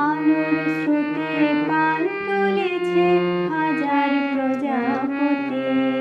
আলোর স্রোতে পাল তুলেছে হাজার প্রজাপতি।